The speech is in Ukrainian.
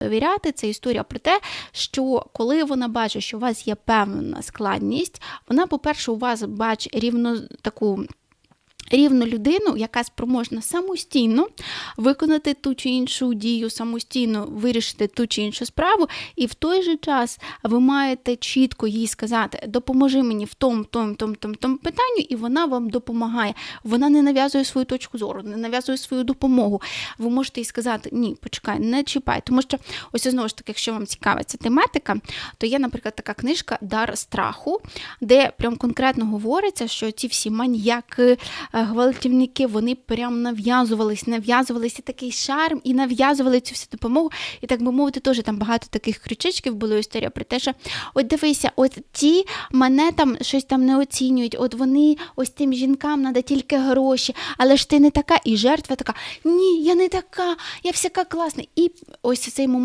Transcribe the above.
довіряти. Це історія про те, що коли вона бачить, що у вас є певна складність, вона, по-перше, у вас бачить рівно таку. Рівну людину, яка спроможна самостійно виконати ту чи іншу дію, самостійно вирішити ту чи іншу справу, і в той же час ви маєте чітко їй сказати: допоможи мені в тому, тому, тому, тому, тому питанню, і вона вам допомагає. Вона не нав'язує свою точку зору, не нав'язує свою допомогу. Ви можете їй сказати: ні, почекай, не чіпай. Тому що ось знову ж таки, якщо вам цікава ця тематика, то є, наприклад, така книжка Дар страху, де прям конкретно говориться, що ці всі маньяки, е, гвалтівники, вони прям нав'язувались, нав'язувалися такий шарм і нав'язували цю всю допомогу. І так би мовити, теж там багато таких крючечків було історія про те, що от дивися, от ті мене там щось там не оцінюють, от вони ось тим жінкам треба тільки гроші, але ж ти не така, і жертва така, ні, я не така, я всяка класна. І ось цей момент.